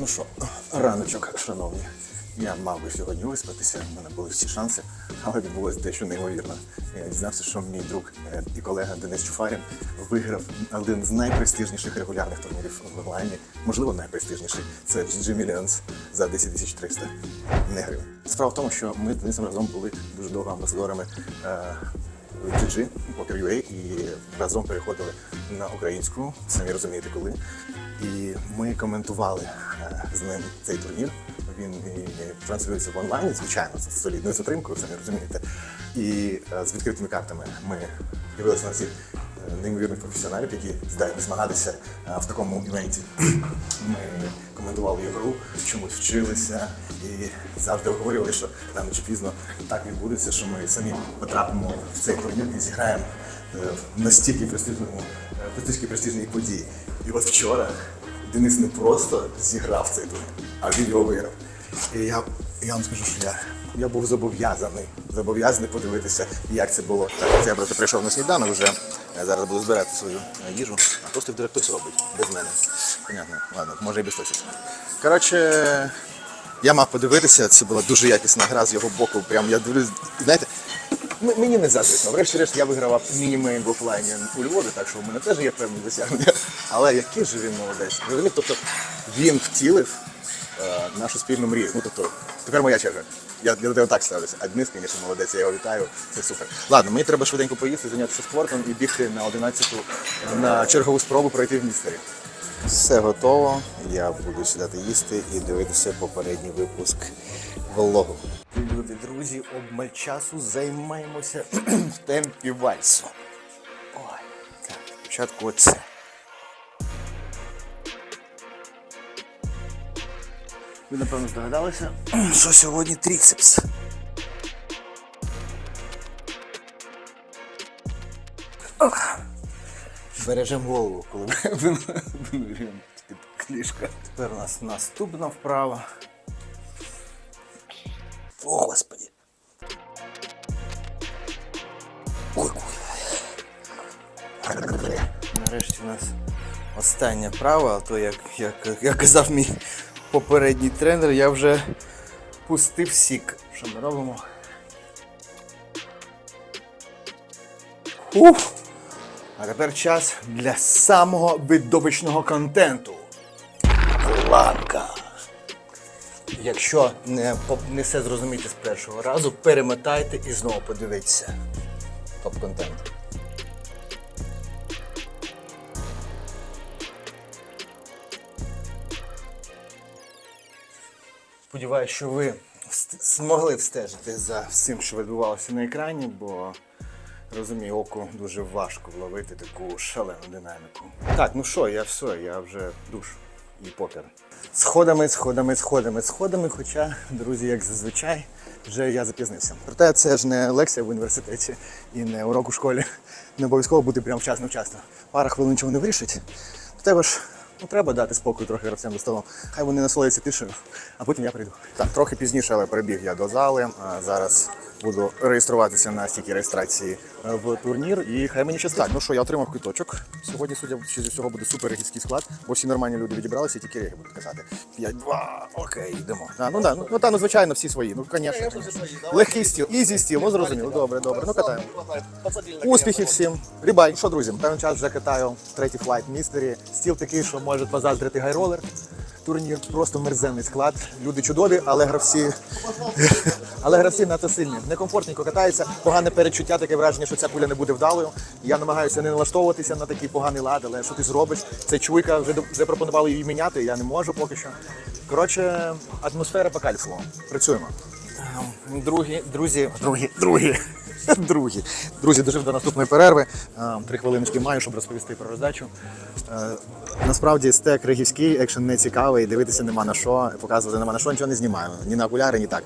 ну що, раночок, шановні. Я мав би сьогодні виспатися, в мене були всі шанси, але відбулося дещо неймовірно. Я дізнався, що мій друг е, і колега Денис Чуфарін виграв один з найпрестижніших регулярних турнірів в онлайні, можливо, найпрестижніший. Це GG Millions за 10 тисяч 300 не гривень. Справа в тому, що ми з Денисом разом були дуже довго амбасадорами е, GG, Poker.ua, і разом переходили на українську, самі розумієте коли. І ми коментували е, з ним цей турнір. Він транслюється в онлайні, звичайно, з солідною затримкою, самі розумієте. І е, з відкритими картами ми дивилися на всіх е, неймовірних професіоналів, які здатні змагатися в такому івенті. Ми коментували ігру, чомусь вчилися і завжди говорили, що рано чи пізно так відбудеться, що ми самі потрапимо в цей турнір і зіграємо е, в настільки престижному, е, престижній події. І от вчора Денис не просто зіграв цей турнір, а він його виграв. І я, я вам скажу, що я, я був зобов'язаний, зобов'язаний подивитися, як це було. Так, я просто прийшов на сніданок вже. Я зараз буду збирати свою е, їжу, а то Стив хтось робить без мене. Понятно, ладно, може і без точки. Коротше, я мав подивитися, це була дуже якісна гра з його боку. Прям я дивлюсь, знаєте, мені не заздрісно. Врешті-решт я вигравав міні-мейн в офлайні у Львові, так що у мене теж є певні досягнення. Але який же він молодець. Розумієте, тобто він втілив е, нашу спільну мрію. Ну тобто, тепер моя черга. Я, я до тебе так ставлюся. А Денис, звісно, молодець, я його вітаю. Це супер. Ладно, мені треба швиденько поїсти, зайнятися спортом і бігти на 11-ту на чергову спробу пройти в містері. Все готово. Я буду сідати їсти і дивитися попередній випуск влогу. Любі друзі, обмаль часу займаємося в темпі вальсу. Ой, так, спочатку оце. Ви, напевно, здогадалися, що сьогодні тріцепс. Бережемо голову, коли винурюємо під клішка. Тепер у нас наступна вправа. О, Господи. Ой, ой. Нарешті у нас остання вправа, а то як, як, як казав мій попередній тренер, я вже пустив сік. Що ми робимо? Уф! А тепер час для самого видовищного контенту. Планка. Якщо не, не все зрозуміти з першого разу, перемотайте і знову подивіться. Топ-контент. Сподіваюся, що ви змогли встежити за всім, що відбувалося на екрані, бо розумію, оку дуже важко вловити таку шалену динаміку. Так, ну що, я все, я вже душ і покер. Сходами, сходами, сходами, сходами, хоча, друзі, як зазвичай, вже я запізнився. Проте це ж не лекція в університеті і не урок у школі. Не обов'язково бути прямо вчасно-вчасно. Пара хвилин нічого не вирішить. До тебе ж ну, треба дати спокій трохи гравцям до столу. Хай вони насолодяться тишею, а потім я прийду. Так, трохи пізніше, але прибіг я до зали. А зараз буду реєструватися на стільки реєстрації е, в турнір. І хай мені щастить. Так, ну що, я отримав квиточок. Сьогодні, судя зі всього, буде супер гідський склад, бо всі нормальні люди відібралися, і тільки реги будуть казати. 5-2, окей, йдемо. А, ну да, ну, ну та ну звичайно, всі свої. Ну, звісно. Легкий стіл, ізі стіл, ну зрозуміло. Добре, добре. Ну катаємо. Успіхів всім. Рібай. Що, друзі, певний час вже катаю третій флайт містері. Стіл такий, що може позаздрити гайролер. Турнір просто мерзенний склад. Люди чудові, але гравці. але гравці надто сильні. Некомфортненько катаються, погане перечуття, таке враження, що ця пуля не буде вдалою. Я намагаюся не налаштовуватися на такий поганий лад, але що ти зробиш? Це чуйка, вже, вже пропонували її міняти, я не можу поки що. Коротше, атмосфера по кайфу. Працюємо. Другі, друзі, другі, другі. Друзі, друзі, дожив до наступної перерви. Е, Три хвилиночки маю, щоб розповісти про роздачу. Е, Насправді стек ригівський, екшен не цікавий, дивитися нема на що, показувати нема на що, нічого не знімаю. Ні на окуляри, ні так.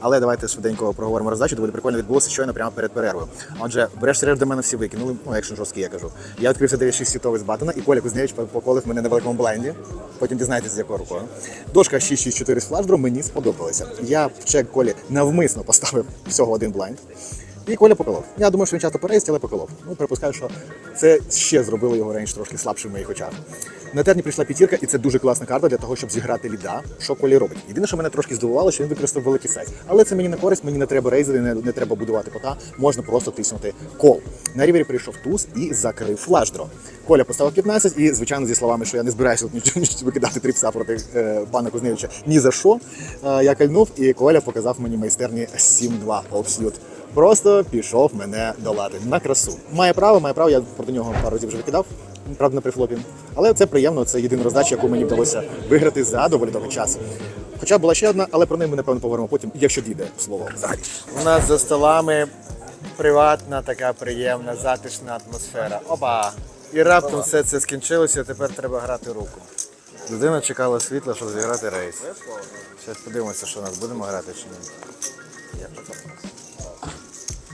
Але давайте швиденько проговоримо роздачу, доволі прикольно відбулося щойно прямо перед перервою. Отже, врешті-решт до мене всі викинули, ну екшен жорсткий, я кажу. Я відкрився 9-6 світовий з батона, і Коля Кузнєвич поколив мене на великому бленді. Потім дізнаєтесь, з якою рукою. Дошка 6-6-4 з флаждром мені сподобалася. Я в чек Колі навмисно поставив всього один блайнд. І Коля поколов. Я думаю, що він часто переїзд, але поколов. Ну, припускаю, що це ще зробило його рейндж трошки слабшим в моїх очах. На терні прийшла п'ятірка, і це дуже класна карта для того, щоб зіграти ліда, що Колі робить. Єдине, що мене трошки здивувало, що він використав великий сайз. Але це мені не користь, мені не треба рейзери, не, не треба будувати кота, можна просто тиснути кол. На рівері прийшов туз і закрив флешдро. Коля поставив 15 і, звичайно, зі словами, що я не збираюся нічого, викидати три пса проти е, пана Кузневича ні за що. Е, я кальнув, і Коля показав мені майстерні 7-2 Offsuit. Просто пішов мене долати на красу. Має право, має право, я проти нього пару разів вже викидав. Правда, на прифлопі. Але це приємно, це єдина роздача, яку мені вдалося виграти за доволі довгий час. Хоча була ще одна, але про неї ми напевно поговоримо потім, якщо дійде слово взагалі. У нас за столами приватна, така приємна, затишна атмосфера. Опа! І раптом все це скінчилося, тепер треба грати руку. Людина чекала світла, щоб зіграти рейс. Зараз подивимося, що у нас будемо грати чи ні.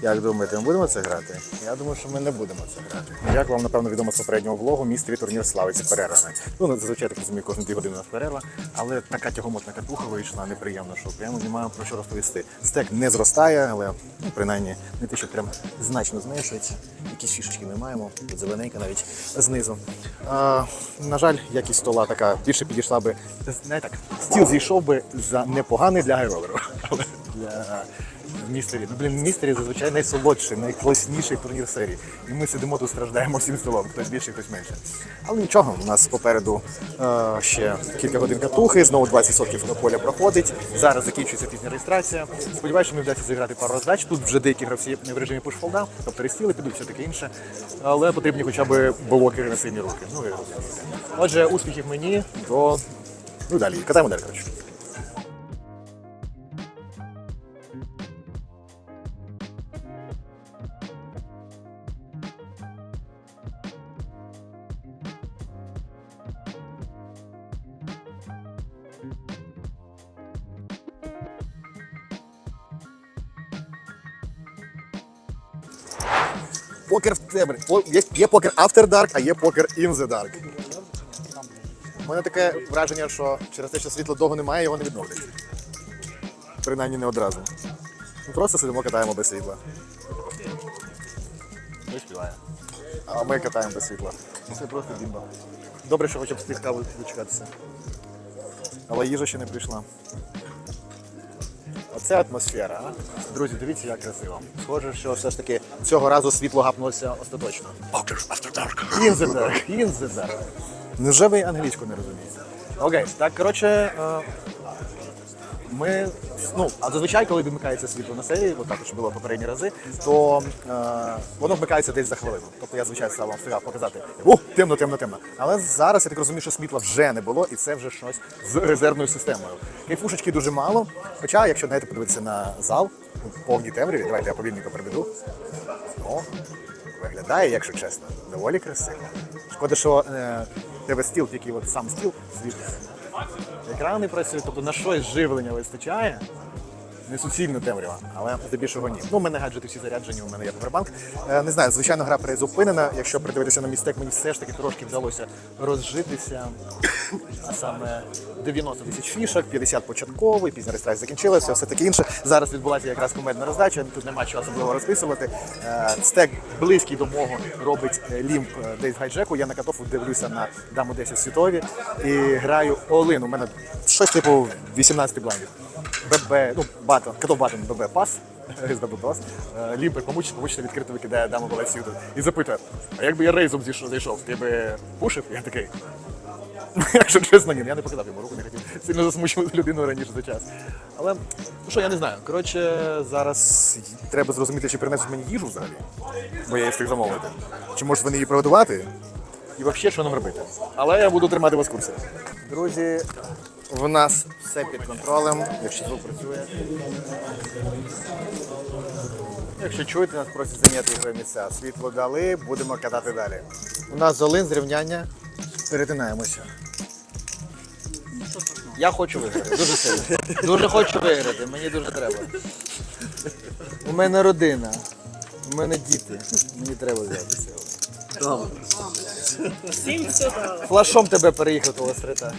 Як думаєте, ми будемо це грати? Я думаю, що ми не будемо це грати. Як вам напевно відомо з попереднього влогу, мій свій турнір славиться перервами. Ну зазвичай так розумію, кожні дві години у нас перерва, але така тягомотна катуха вийшла неприємно, що прямо немає про що розповісти. Стек не зростає, але ну, принаймні не те, що прям значно зменшується. Якісь фішечки ми маємо, тут зелененька навіть знизу. А, на жаль, якість стола така більше підійшла би. Знаєте, так, стіл зійшов би за непоганий для гайроверу. Але для містері. Ну, блін, містері зазвичай найсолодший, найкласніший турнір серії. І ми сидимо тут страждаємо всім столом, хтось більше, хтось менше. Але нічого, у нас попереду е, ще кілька годин катухи, знову 20% поля проходить. Зараз закінчується пізня реєстрація. Сподіваюся, що ми вдасться зіграти пару роздач. Тут вже деякі гравці в режимі пушфолда, тобто рестіли підуть, все таке інше. Але потрібні хоча б блокери на сильні руки. Ну, розумієте. Отже, успіхів мені до. Ну далі, катаємо далі, коротше. Покер в темряві. Є, є покер After Dark, а є покер In the Dark. У мене таке враження, що через те, що світла довго немає, його не відновлять. Принаймні не одразу. Ми просто сидимо, катаємо без світла. Хтось співає. А ми катаємо без світла. Це просто бімба. Добре, що хоча б встиг каву дочекатися. Але їжа ще не прийшла. Оце атмосфера. а? Друзі, дивіться, як красиво. Схоже, що все ж таки цього разу світло гапнулося остаточно. Poker after dark. In the dark. In the dark. Невже ви англійську не розумієте? Окей, так, коротше, е, ми. Ну, а зазвичай, коли вимикається світло на серії, от також було попередні рази, то е, воно вмикається десь за хвилину. Тобто я, звичайно, став вам встигав показати. Ух, темно, темно, темно. Але зараз я так розумію, що світла вже не було, і це вже щось з резервною системою. Кайфушечки дуже мало. Хоча, якщо знаєте, подивитися на зал у повній темряві, давайте я повільненько приведу. Ну, виглядає, якщо чесно, доволі красиво. Шкода, що е, тебе стіл, тільки от сам стіл світиться. Екрани працюють, тобто на щось живлення вистачає. Не суцільно темрява, але здебільшого ні. Ну, у мене гаджети всі заряджені, у мене є повербанк. Не знаю, звичайно, гра призупинена. Якщо придивитися на містек, мені все ж таки трошки вдалося розжитися. А саме 90 тисяч фішок, 50 початковий, пізня реєстрація закінчилася, все таке інше. Зараз відбулася якраз комедна роздача, тут немає чого особливо розписувати. Е, Стек близький до мого робить е, лімп десь гайджеку. Я на катофу дивлюся на даму 10 світові і граю Олин. У мене щось типу 18 блайндів. ББ, ну, батон, катов батон ББ пас. з ББ пас. Е, Лімпер помучиться, помучиться відкрито викидає даму балансіду. І запитує, а якби я рейзом зайшов, ти би пушив? Я такий. Якщо чесно, ні, я не покидав йому руку, не хотів сильно засмучувати людину раніше за час. Але ну що, я не знаю. Коротше, зараз треба зрозуміти, чи принесуть мені їжу взагалі, бо я її встиг замовити. Чи можуть вони її приготувати? І взагалі, що нам робити. Але я буду тримати вас курсі. Друзі, в нас все під контролем, якщо звук працює. Якщо чуєте, нас просять зайняти ігрові місця. Світло дали, будемо катати далі. У нас золин зрівняння. Перетинаємося. Я хочу виграти, дуже сильно. Дуже хочу виграти, мені дуже треба. У мене родина, у мене діти. Мені треба взятися. Флашом тебе переїхав того стрита.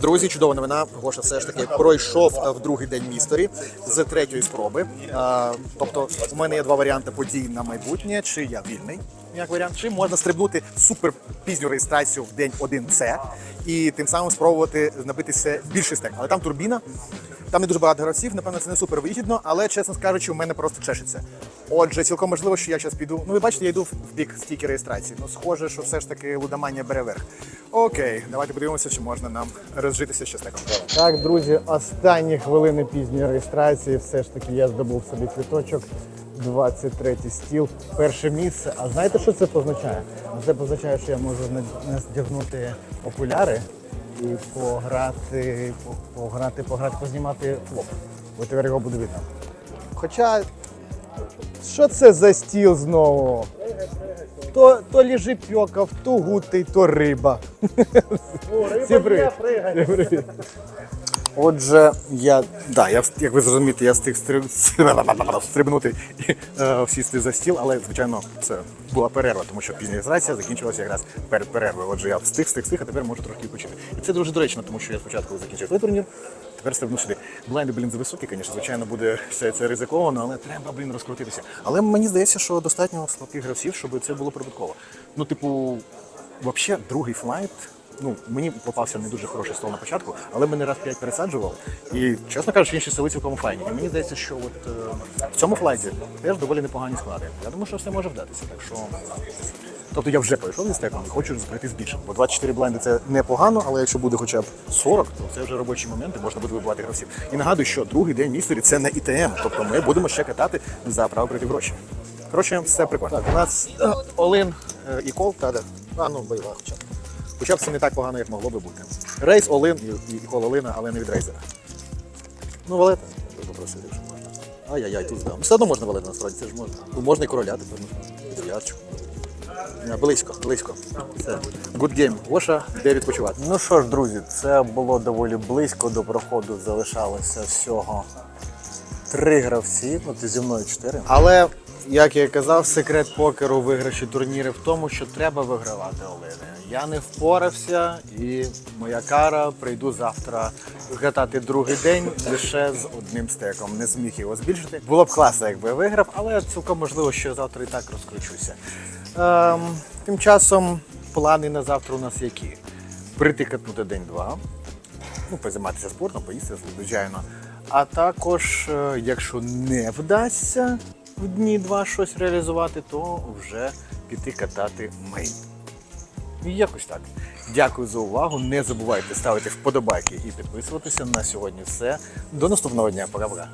Друзі, чудова новина. Гоша все ж таки пройшов е, в другий день місторі з третьої спроби. Е, Тобто, у мене є два варіанти подій на майбутнє: чи я вільний, як варіант, чи можна стрибнути супер пізню реєстрацію в день 1С і тим самим спробувати набитися більший стек. Але там турбіна. Там не дуже багато гравців, напевно, це не супер вигідно, але чесно скажучи, у мене просто чешеться. Отже, цілком можливо, що я зараз піду. Ну, ви бачите, я йду в бік стійки реєстрації. Ну, схоже, що все ж таки лудоманія бере верх. Окей, давайте подивимося, чи можна нам розжитися ще стеком. Так, друзі, останні хвилини пізньої реєстрації. Все ж таки я здобув собі квіточок. 23 стіл, перше місце. А знаєте, що це позначає? Це позначає, що я можу надягнути окуляри і пограти, пограти, пограти, познімати флоп. Бо тепер його буде видно. Хоча, що це за стіл знову? То, то ліжепьокав, то гутий, то риба. Всім привіт. Всім привіт. Отже, я, да, я, як ви зрозумієте, я встиг стриб- стрибнути і е, сісти за стіл, але, звичайно, це була перерва, тому що пізня реєстрація закінчилася якраз перед перервою. Отже, я встиг, встиг, встиг, а тепер можу трошки відпочити. І це дуже доречно, тому що я спочатку закінчив той турнір, тепер стрибну сюди. Блайнди, блін, зависокі, звісно, звичайно, буде все це ризиковано, але треба, блін, розкрутитися. Але мені здається, що достатньо слабких гравців, щоб це було прибутково. Ну, типу, взагалі, другий флайт. Ну, мені попався не дуже хороший стол на початку, але мене раз п'ять пересаджував. І, чесно кажучи, інші столи цілком файні. І мені здається, що от е, в цьому флайті теж доволі непогані склади. Я думаю, що все може вдатися. Так що. Тобто я вже пройшов зі стеком і хочу пройти з більшим. Бо 24 блайнди це непогано, але якщо буде хоча б 40, то це вже робочі моменти, можна буде вибивати гравців. І нагадую, що другий день містері це не ІТМ. Тобто ми будемо ще катати за право прийти гроші. Коротше, все прикольно. Так, у нас е, Олин е, і кол, та де. А, ну, бойова хоча б. Хоча б це не так погано, як могло би бути. Рейс Олин і, і але не від рейзера. Ну, валета, попросив, якщо можна. Ай-яй-яй, тут здав. Ну, все одно можна валета, насправді, це ж можна. Тут можна і короля тепер. ну, і Ярчик. Е, Близько, близько. Все. Good game. Гоша, де відпочивати? Ну що ж, друзі, це було доволі близько до проходу. Залишалося всього три гравці. От зі мною чотири. Але, як я казав, секрет покеру виграші турнірів в тому, що треба вигравати Олени. Я не впорався, і моя кара прийду завтра катати другий день лише з одним стеком. Не зміг його збільшити. Було б класно, якби я виграв, але цілком можливо, що завтра і так розкручуся. Ем, тим часом плани на завтра у нас які? Прийти катнути день-два, ну, позайматися спортом, поїсти, звичайно. А також, е, якщо не вдасться в дні два щось реалізувати, то вже піти катати мейн. Якось так. Дякую за увагу. Не забувайте ставити вподобайки і підписуватися. На сьогодні все. До наступного дня. Пока-пока.